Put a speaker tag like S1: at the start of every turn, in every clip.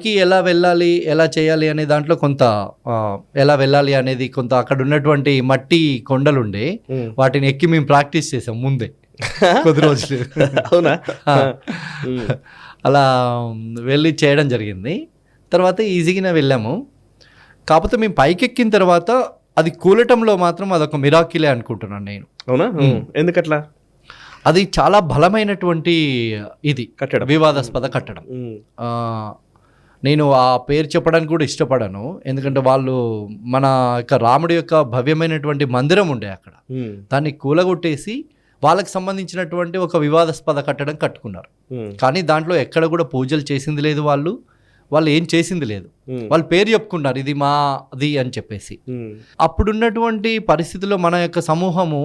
S1: పైకి ఎలా వెళ్ళాలి ఎలా చేయాలి అనే దాంట్లో కొంత ఎలా వెళ్ళాలి అనేది కొంత అక్కడ ఉన్నటువంటి మట్టి కొండలు ఉండే. వాటిని ఎక్కి మేము ప్రాక్టీస్ చేసాం ముందే. కొద్ది రోజులు.
S2: అవునా.
S1: అలా వెళ్ళి చేయడం జరిగింది. తర్వాత ఈజీగానే వెళ్ళాము. కాకపోతే మేము పైకి ఎక్కిన తర్వాత అది కూలటంలో మాత్రం అదొక మిరాకిలే అనుకుంటున్నాను నేను.
S2: అవునా. ఎందుకట్లా?
S1: అది చాలా బలమైనటువంటి ఇది.
S2: కట్టడం.
S1: వివాదాస్పద కట్టడం. నేను ఆ పేరు చెప్పడానికి కూడా ఇష్టపడను ఎందుకంటే వాళ్ళు మన యొక్క రాముడి యొక్క భవ్యమైనటువంటి మందిరం ఉండే అక్కడ. దాన్ని కూలగొట్టేసి వాళ్ళకి సంబంధించినటువంటి ఒక వివాదాస్పద కట్టడం కట్టుకున్నారు. కానీ దాంట్లో ఎక్కడ కూడా పూజలు చేసింది లేదు వాళ్ళు వాళ్ళు ఏం చేసింది లేదు. వాళ్ళు పేరు చెప్పుకున్నారు ఇది మాది అని చెప్పేసి. అప్పుడున్నటువంటి పరిస్థితుల్లో మన యొక్క సమూహము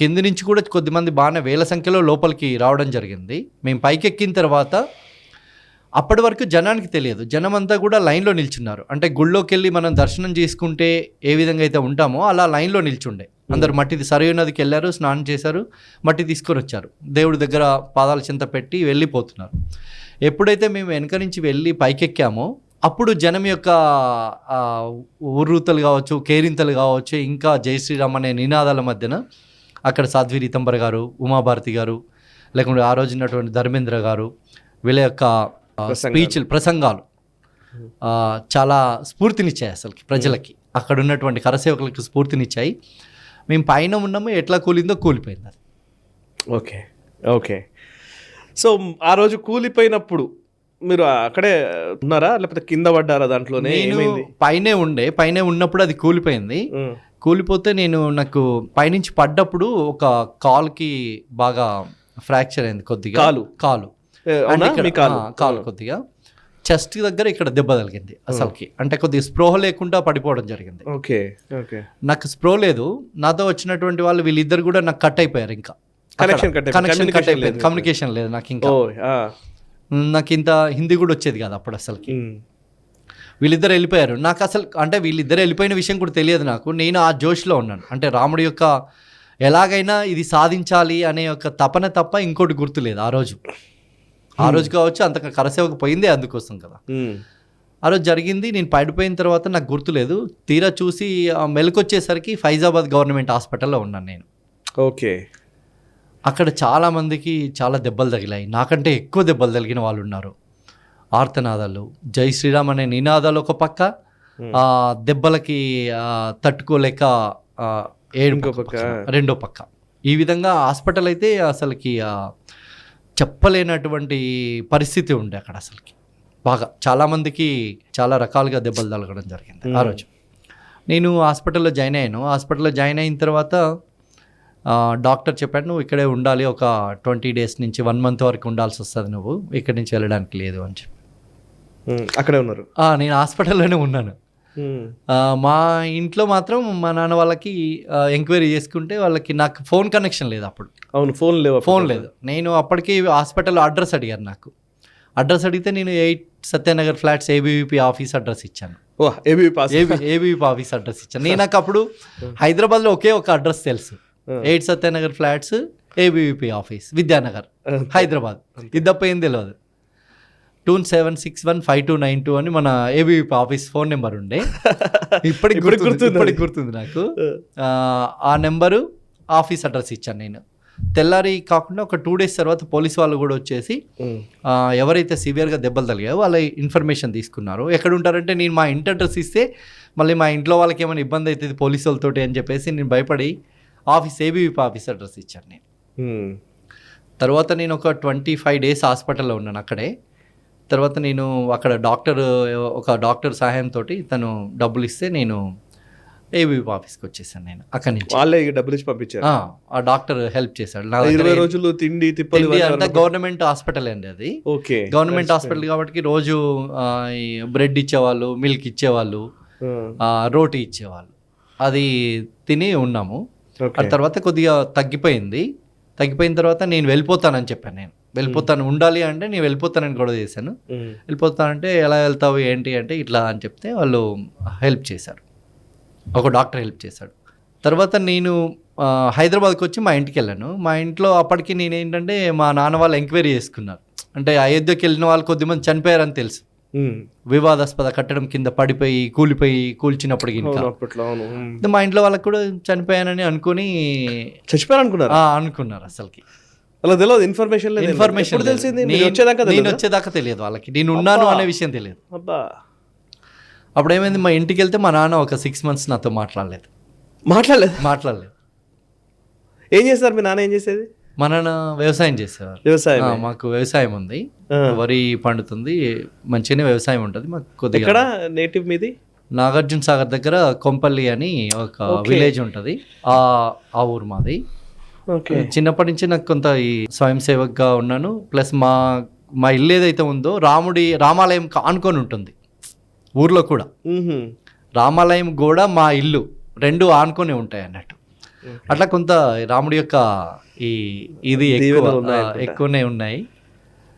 S1: కింది నుంచి కూడా కొద్దిమంది బాగానే వేల సంఖ్యలో లోపలికి రావడం జరిగింది మేము పైకి ఎక్కిన తర్వాత అప్పటి వరకు జనానికి తెలియదు. జనం అంతా కూడా లైన్లో నిల్చున్నారు. అంటే గుళ్ళోకి వెళ్ళి మనం దర్శనం చేసుకుంటే ఏ విధంగా అయితే ఉంటామో అలా లైన్లో నిల్చుండే. అందరు మట్టిది సరయు నదికి వెళ్ళారు స్నానం చేశారు మట్టి తీసుకొని వచ్చారు. దేవుడి దగ్గర పాదాల చింత పెట్టి వెళ్ళిపోతున్నారు. ఎప్పుడైతే మేము వెనక నుంచి వెళ్ళి పైకెక్కామో అప్పుడు జనం యొక్క ఉర్రూతలు కావచ్చు కేరింతలు కావచ్చు ఇంకా జై శ్రీరామ్ అనే నినాదాల మధ్యన అక్కడ సాధ్వి రీతంబర్ గారు ఉమాభారతి గారు లేకుంటే ఆ రోజు ఉన్నటువంటి ధర్మేంద్ర గారు వీళ్ళ యొక్క. స్పీచ్లు ప్రసంగాలు. చాలా స్ఫూర్తినిచ్చాయి అసలుకి ప్రజలకి. అక్కడ ఉన్నటువంటి కరసేవకులకు స్ఫూర్తినిచ్చాయి. మేము పైన ఉన్నాము ఎట్లా కూలిందో కూలిపోయింది అది.
S2: Okay okay. సో ఆ రోజు కూలిపోయినప్పుడు మీరు అక్కడే ఉన్నారా? లేకపోతే కింద పడ్డారా దాంట్లోనే?
S1: పైనే ఉండే పైనే ఉన్నప్పుడు అది కూలిపోయింది. కూలిపోతే నేను నాకు పైనుంచి పడ్డప్పుడు ఒక కాల్కి బాగా ఫ్రాక్చర్ అయింది కొద్దిగా.
S2: కాలు?
S1: కాలు.
S2: కాలు.
S1: కొద్దిగా. చెస్ట్ దగ్గర ఇక్కడ దెబ్బ తగిలింది అసలుకి. అంటే కొద్దిగా స్పృహ లేకుండా పడిపోవడం జరిగింది.
S2: Okay okay.
S1: నాకు స్ప్రో లేదు. నాతో వచ్చినటువంటి వాళ్ళు వీళ్ళిద్దరు కూడా నాకు కట్ అయిపోయారు ఇంకా.
S2: అయిపోయింది.
S1: కనెక్షన్ కట్ అయిపోయింది. కమ్యూనికేషన్ లేదు నాకు ఇంకా. నాకు ఇంత హిందీ కూడా వచ్చేది కాదు అప్పుడు అసలుకి. వీళ్ళిద్దరు వెళ్ళిపోయారు. నాకు అసలు అంటే వీళ్ళిద్దరు వెళ్ళిపోయిన విషయం కూడా తెలియదు నాకు. నేను ఆ జోష్లో ఉన్నాను. అంటే రాముడి యొక్క ఎలాగైనా ఇది సాధించాలి అనే ఒక తపన తప్ప ఇంకోటి గుర్తులేదు ఆ రోజు. ఆ రోజు కావచ్చు అంత కరసేవకు పోయిందే అందుకోసం కదా. ఆ రోజు జరిగింది నేను పడిపోయిన తర్వాత నాకు గుర్తులేదు తీరా చూసి మెలకొచ్చేసరికి ఫైజాబాద్ గవర్నమెంట్ హాస్పిటల్లో ఉన్నాను నేను.
S2: ఓకే.
S1: అక్కడ చాలా మందికి చాలా దెబ్బలు తగిలాయి. నాకంటే ఎక్కువ దెబ్బలు తగిలిన వాళ్ళు ఉన్నారు. ఆర్తనాదాలు జై శ్రీరామ్ అనే నినాదాలు ఒక పక్క దెబ్బలకి తట్టుకోలేక ఒక
S2: పక్క.
S1: రెండో పక్క. ఈ విధంగా హాస్పిటల్ అయితే అసలుకి చెప్పలేనటువంటి పరిస్థితి ఉండే అక్కడ అసలుకి. బాగా చాలామందికి చాలా రకాలుగా దెబ్బలు తగలడం జరిగింది ఆ రోజు. నేను హాస్పిటల్లో జాయిన్ అయ్యాను. హాస్పిటల్లో జాయిన్ అయిన తర్వాత డాక్టర్ చెప్పాడు నువ్వు ఇక్కడే ఉండాలి ఒక ట్వంటీ డేస్ నుంచి వన్ మంత్ వరకు ఉండాల్సి వస్తుంది నువ్వు. ఇక్కడి నుంచి వెళ్ళడానికి లేదు అని చెప్పి.
S2: అక్కడే ఉన్నారు.
S1: నేను హాస్పిటల్లోనే ఉన్నాను. మా ఇంట్లో మాత్రం మా నాన్న వాళ్ళకి ఎంక్వైరీ చేసుకుంటే వాళ్ళకి నాకు ఫోన్ కనెక్షన్ లేదు అప్పుడు.
S2: అవును ఫోన్ లేవు
S1: ఫోన్ లేదు. నేను అప్పటికి హాస్పిటల్ అడ్రస్ అడిగారు నాకు. అడ్రస్ అడిగితే నేను eight Satyanagar flats ABVP office address ఇచ్చాను. ABVP office. అడ్రస్ ఇచ్చాను. నేను నాకు అప్పుడు హైదరాబాద్లో ఒకే ఒక అడ్రస్ తెలుసు. Eight Satyanagar flats ABVP office Vidyanagar Hyderabad. ఇది తప్ప ఏం తెలియదు two seven six one five two nine two అని మన ఏబీవీపీ ఆఫీస్ ఫోన్ నెంబర్ ఉండే. ఇప్పటికి గుర్తుంది
S2: గుర్తుంది.
S1: ఇప్పటికి గుర్తుంది నాకు. ఆ, నెంబరు ఆఫీస్ అడ్రస్ ఇచ్చాను నేను. తెల్లారి కాకుండా ఒక టూ డేస్ తర్వాత పోలీస్ వాళ్ళు కూడా వచ్చేసి ఎవరైతే సివియర్గా దెబ్బలు తగిలాయో వాళ్ళ ఇన్ఫర్మేషన్ తీసుకున్నారు. ఎక్కడ ఉంటారంటే నేను మా ఇంటి అడ్రస్ ఇస్తే మళ్ళీ మా ఇంట్లో వాళ్ళకి ఏమైనా ఇబ్బంది అవుతుంది పోలీసు వాళ్ళతోటి అని చెప్పేసి నేను భయపడి ఆఫీస్ ఏబీవీపీ ఆఫీస్ అడ్రస్ ఇచ్చాను నేను. తర్వాత నేను ఒక ట్వంటీ ఫైవ్ డేస్ హాస్పిటల్లో ఉన్నాను అక్కడే. తర్వాత నేను అక్కడ డాక్టర్ ఒక డాక్టర్ సహాయంతో తను డబ్బులు ఇస్తే నేను ఏబీవీ ఆఫీస్కి వచ్చేసాను నేను అక్కడి నుంచి.
S2: వాళ్ళే డబ్బులు ఇచ్చి పంపించారు?
S1: ఆ, డాక్టర్ హెల్ప్ చేశాడు. నా
S2: ఇరవై రోజులు తిండి తిప్పలు
S1: అంతా
S2: ఎవరు-
S1: గవర్నమెంట్ హాస్పిటల్ అండి అది.
S2: ఓకే.
S1: గవర్నమెంట్ హాస్పిటల్ కాబట్టి రోజు బ్రెడ్ ఇచ్చేవాళ్ళు మిల్క్ ఇచ్చేవాళ్ళు రోటీ ఇచ్చేవాళ్ళు. అది తిని ఉన్నాము. ఆ తర్వాత కొద్దిగా తగ్గిపోయింది. తగ్గిపోయిన తర్వాత నేను వెళ్ళిపోతానని చెప్పాను నేను. వెళ్ళిపోతాను ఉండాలి అంటే నేను వెళ్ళిపోతానని కూడా చేశాను. వెళ్ళిపోతానంటే ఎలా వెళ్తావు ఏంటి అంటే ఇట్లా అని చెప్తే వాళ్ళు హెల్ప్ చేశారు. ఒక డాక్టర్ హెల్ప్ చేశాడు. తర్వాత నేను హైదరాబాద్కి వచ్చి మా ఇంటికి వెళ్ళాను. మా ఇంట్లో అప్పటికి నేను ఏంటంటే మా నాన్న వాళ్ళు ఎంక్వైరీ చేసుకున్నారు. అంటే అయోధ్యకి వెళ్ళిన వాళ్ళు కొద్దిమంది చనిపోయారని తెలుసు. వివాదాస్పద కట్టడం కింద పడిపోయి కూలిపోయి
S2: ఉమ్.
S1: మా ఇంట్లో వాళ్ళకి కూడా చనిపోయానని అనుకుని
S2: చచ్చిపోయారు అనుకున్నారు
S1: అనుకున్నారు అసలుకి.
S2: అలా తెలియదు ఇన్ఫర్మేషన్ లేదు.
S1: ఇన్ఫర్మేషన్
S2: తెలిసింది
S1: నేను-
S2: వచ్చేదాకా
S1: నేను? వచ్చేదాకా తెలియదు వాళ్ళకి. నేను ఉన్నాను. అనే విషయం తెలియదు.
S2: అబ్బా.
S1: అప్పుడు ఏమైంది మా ఇంటికి వెళ్తే మా నాన్న ఒక సిక్స్ మంత్స్ నాతో మాట్లాడలేదు.
S2: మాట్లాడలేదు?
S1: మాట్లాడలేదు.
S2: ఏం చేస్తారు? మీ నాన్న ఏం చేసేది?
S1: మా నాన్న వ్యవసాయం చేసేవారు.
S2: వ్యవసాయం
S1: మాకు వ్యవసాయం ఉంది. వరి పండుతుంది. మంచిగానే వ్యవసాయం ఉంటుంది. మాకు కొద్దిగా
S2: నేటివ్ మీది?
S1: నాగార్జున సాగర్ దగ్గర కొంపల్లి అని ఒక. విలేజ్ ఉంటుంది. ఆ ఆ ఊరు మాది. చిన్నప్పటి నుంచి నాకు కొంత ఈ స్వయం సేవక్గా ఉన్నాను. ప్లస్ మా మా ఇల్లు ఏదైతే ఉందో రాముడి రామాలయం ఆనుకొని ఉంటుంది. ఊర్లో కూడా. రామాలయం కూడా మా ఇల్లు రెండు ఆనుకొని ఉంటాయి అన్నట్టు. అట్లా కొంత రాముడి యొక్క ఈ ఇది ఎక్కువ. ఎక్కువనే ఉన్నాయి.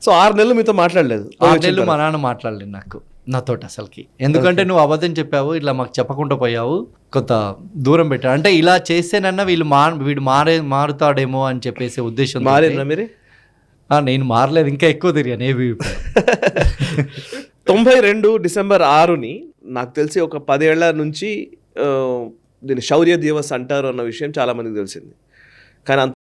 S2: సో ఆరు నెలలు మీతో మాట్లాడలేదు.
S1: ఆరు నెలలు మా నాన్న మాట్లాడలేదు నాకు నాతోటి అసలుకి. ఎందుకంటే నువ్వు అబద్ధం చెప్పావు ఇట్లా మాకు చెప్పకుండా పోయావు కొంత దూరం పెట్టాడు అంటే ఇలా చేస్తేనన్నా వీళ్ళు మా వీడు మారే మారుతాడేమో అని చెప్పేసి ఉద్దేశం
S2: మారేనా మీరే?
S1: నేను మారలేదు ఇంకా ఎక్కువ తిరిగాను ఏవి
S2: తొంభై రెండు డిసెంబర్ ఆరుని నాకు తెలిసి ఒక పదేళ్ళ నుంచి ఆ, దీన్ని శౌర్య దివస్ అంటారు అన్న విషయం చాలా మందికి తెలిసింది. కానీ అంత